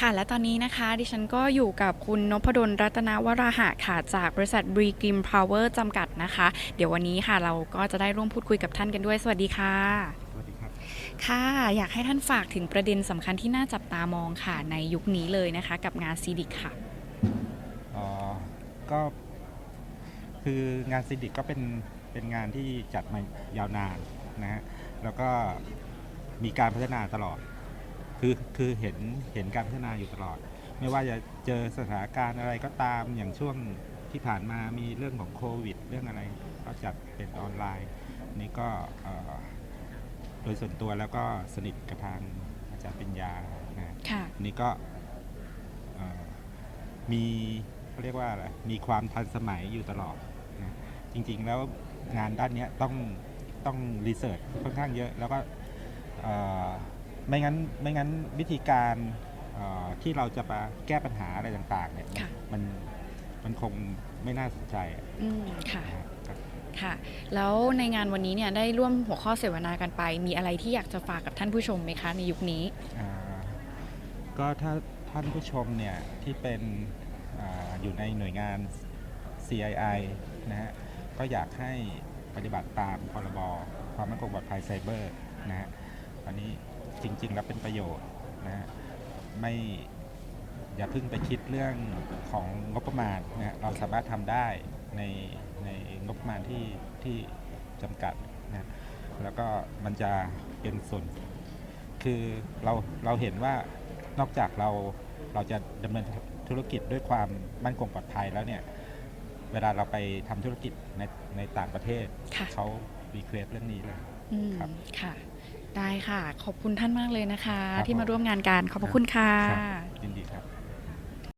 ค่ะและตอนนี้นะคะ ดิฉันก็อยู่กับคุณนพดลรัตนวราหะค่ะ จากบริษัทบรีกิมพาวเวอร์จำกัดนะคะ เดี๋ยววันนี้ค่ะเราก็จะได้ร่วมพูดคุยกับท่านกันด้วย สวัสดีค่ะ สวัสดีครับ ค่ะอยากให้ท่านฝากถึงประเด็นสำคัญที่น่าจับตามองค่ะในยุคนี้เลยนะคะ กับงานซีดิกค่ะอ๋อก็คืองานซิดิกก็เป็นเป็นงานที่จัดมายาวนานนะฮะแล้วก็มีการพัฒนาตลอด คือคือเห็นเห็นการพัฒนาอยู่ตลอด ไม่ว่าจะเจอสถานการณ์อะไรก็ตามอย่างช่วงที่ผ่านมามีเรื่องของโควิด เรื่องอะไรก็จัดเป็นออนไลน์นี่ก็เอ่อโดยส่วนตัวแล้วก็สนิทกับทางอาจารย์ปัญญานะฮะค่ะนี่ก็เอ่อมีเขาเรียกว่าอะไรมีความทันสมัยอยู่ตลอดนะจริง ๆ แล้วงานด้านเนี้ยต้องต้องรีเสิร์ชค่อนข้างเยอะ แล้วก็เอ่อ ไม่งั้นไม่งั้นวิธีการเอ่อที่เราจะมาแก้ปัญหาอะไรต่างๆเนี่ยค่ะมันมันคงไม่น่าสนใจอะอืมค่ะนะฮะครับค่ะ แล้วในงานวันนี้เนี่ยได้ร่วมหัวข้อเสวนากันไป มีอะไรที่อยากจะฝากกับท่านผู้ชมไหมคะในยุคนี้อ่าก็ถ้าท่านผู้ชมเนี่ยที่เป็นอาอยู่ในหน่วยงาน CII นะฮะก็อยากให้ปฏิบัติตามพรบความมั่นคงปลอดภัยไซเบอร์นะฮะอันนี้ จริง ๆ แล้วเป็นประโยชน์นะฮะไม่อย่าเพิ่งไปคิดเรื่องของงบประมาณนะฮะเราสามารถทำได้ในในงบประมาณที่ที่จำกัดนะแล้วก็มันจะเป็นส่วน คือเราเราเห็นว่านอกจากเราเราจะดำเนินธุรกิจด้วยความมั่นคงปลอดภัยแล้วเนี่ยเวลาเราไปทำธุรกิจในในต่างประเทศค่ะ เขารีเควสเรื่องนี้เลย อืมครับ ค่ะ ได้ค่ะ ขอบคุณท่านมากเลยนะคะ ครับที่มาผมร่วมงานกันขอบพระคุณค่ะ ครับ